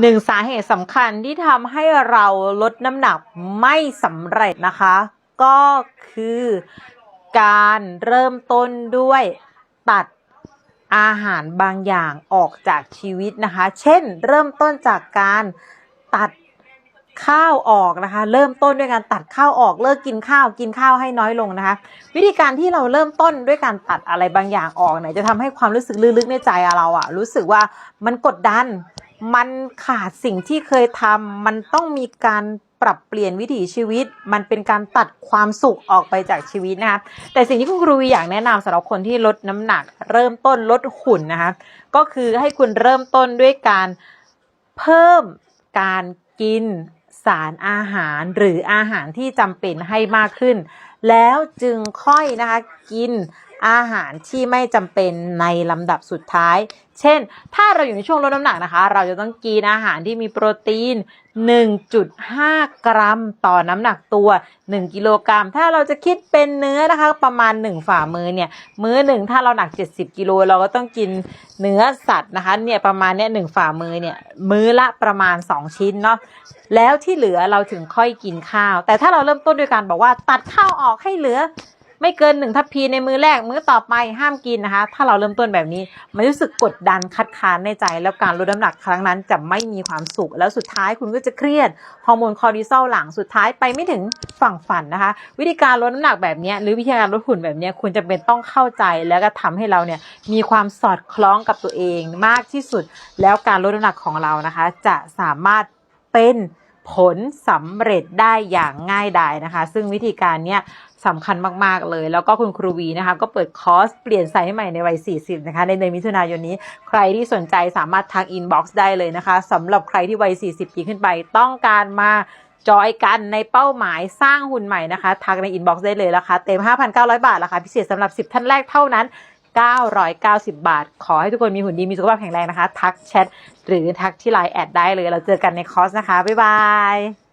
หนึ่งสาเหตุสำคัญที่ทำให้เราลดน้ำหนักไม่สำเร็จนะคะ ก็คือการเริ่มต้นด้วยตัดอาหารบางอย่างออกจากชีวิตนะคะ เช่น เริ่มต้นจากการตัดข้าวออกนะคะ เริ่มต้นด้วยการตัดข้าวออกเลิกกินข้าวกินข้าวให้น้อยลงนะคะ วิธีการที่เราเริ่มต้นด้วยการตัดอะไรบางอย่างออกเนี่ยจะทำให้ความรู้สึกลึกๆในใจเราอะรู้สึกว่ามันกดดัน มันขาดสิ่งที่เคยทำมันต้องมีการปรับเปลี่ยนวิถีชีวิต มันเป็นการตัดความสุขออกไปจากชีวิตนะคะแต่สิ่งที่คุณครูอยากแนะนำสำหรับคนที่ลดน้ำหนัก เริ่มต้นลดหุ่นนะคะก็คือให้คุณเริ่มต้นด้วยการเพิ่มการกินสารอาหารหรืออาหารที่จำเป็นให้มากขึ้น แล้วจึงค่อยนะคะกินอาหารที่ไม่จำเป็นในลำดับสุดท้าย เช่น ถ้าเราอยู่ในช่วงลดน้ำหนักนะคะ เราจะต้องกินอาหารที่มีโปรตีน 1.5 กรัมต่อน้ำหนักตัว 1 กิโลกรัม ถ้าเราจะคิดเป็นเนื้อนะคะ ประมาณ 1 ฝ่ามือเนี่ย มื้อหนึ่งถ้าเราหนัก 70 กิโลเราก็ต้องกินเนื้อสัตว์นะคะ เนี่ยประมาณเนี่ยหนึ่งฝ่ามือเนี่ย มื้อละประมาณ 2 ชิ้นเนาะ แล้วที่เหลือเราถึงค่อยกินข้าว แต่ถ้าเราเริ่มต้นด้วยการบอกว่าตัดข้าวออกอกให้เหลือ ไม่เกินหนึ่งทัพพีในมือแรกมื้อต่อไปห้ามกินนะคะ ถ้าเราเริ่มต้นแบบนี้ มันรู้สึกกดดันคัดค้านในใจ แล้วการลดน้ำหนักครั้งนั้นจะไม่มีความสุข แล้วสุดท้ายคุณก็จะเครียดฮอร์โมนคอร์ติซอลหลังสุดท้ายไปไม่ถึงฝั่งฝันนะคะ วิธีการลดน้ำหนักแบบนี้หรือวิธีการลดหุ่นแบบนี้คุณจะเป็นต้องเข้าใจแล้วก็ทำให้เราเนี่ยมีความสอดคล้องกับตัวเองมากที่สุด แล้วการลดน้ำหนักของเรานะคะ จะสามารถเป็น ผลสำเร็จได้อย่างง่ายดายนะคะ ซึ่งวิธีการเนี้ยสำคัญมาก ๆ เลย แล้วก็คุณครูวีนะคะ ก็เปิดคอร์สเปลี่ยนไซส์ใหม่ในวัย 40 นะคะ ในเดือนมิถุนายนนี้ ใครที่สนใจสามารถทักอินบ็อกซ์ได้เลยนะคะสำหรับใครที่วัย 40 ปีขึ้นไป ต้องการมาจอยกันในเป้าหมายสร้างหุ่นใหม่นะคะ ทักในอินบ็อกซ์ได้เลยราคาเต็ม 5,900 บาทราคาพิเศษสำหรับ 10 ท่านแรกเท่านั้น 990 บาท ขอให้ทุกคนมีหุ่นดีมีสุขภาพแข็งแรงนะคะ ทักแชทหรือทักที่ไลน์แอดได้เลย เราเจอกันในคอร์สนะคะ บ๊ายบาย